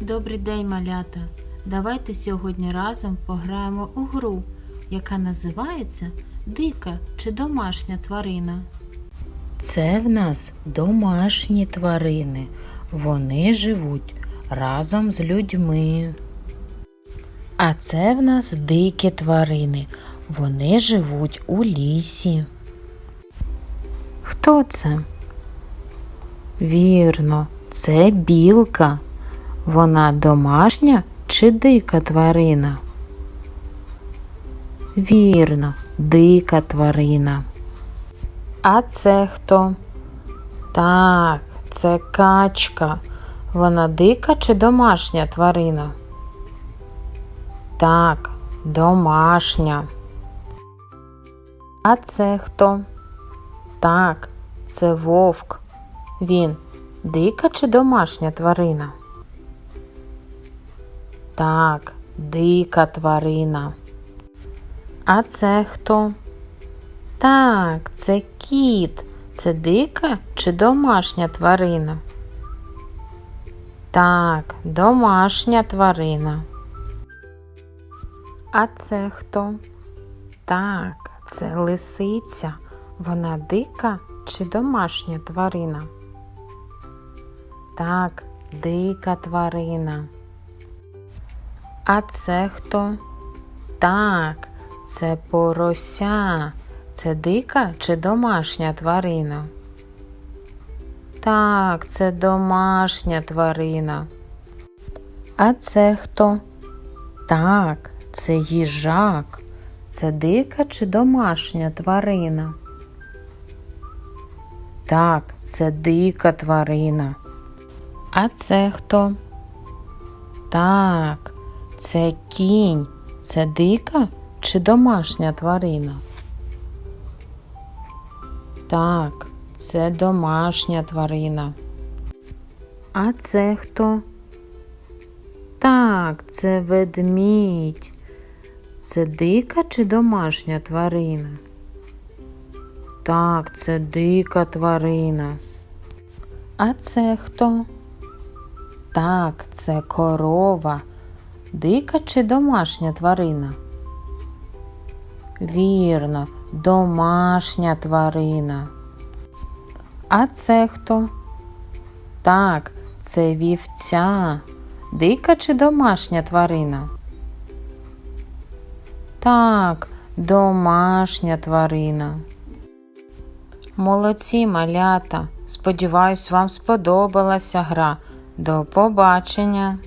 Добрий день, малята! Давайте сьогодні разом пограємо у гру, яка називається Дика чи домашня тварина. Це в нас домашні тварини. Вони живуть разом з людьми. А це в нас дикі тварини. Вони живуть у лісі. Хто це? Вірно, це білка. Вона домашня чи дика тварина? Вірно, дика тварина. А це хто? Так, це качка. Вона дика чи домашня тварина? Так, домашня. А це хто? Так, це вовк. Він дика чи домашня тварина? Так, дика тварина. А це хто? Так, це кіт. Це дика чи домашня тварина? Так, домашня тварина. А це хто? Так, це лисиця. Вона дика чи домашня тварина? Так, дика тварина. А це хто? Так, це порося. Це дика чи домашня тварина? Так, це домашня тварина. А це хто? Так, це їжак. Це дика чи домашня тварина? Так, це дика тварина. А це хто? Так, це кінь. Це дика чи домашня тварина? Так, це домашня тварина. А це хто? Так, це ведмідь. Це дика чи домашня тварина? Так, це дика тварина. А це хто? Так, це корова. Дика чи домашня тварина? Вірно, домашня тварина. А це хто? Так, це вівця. Дика чи домашня тварина? Так, домашня тварина. Молодці малята. Сподіваюсь, вам сподобалася гра. До побачення!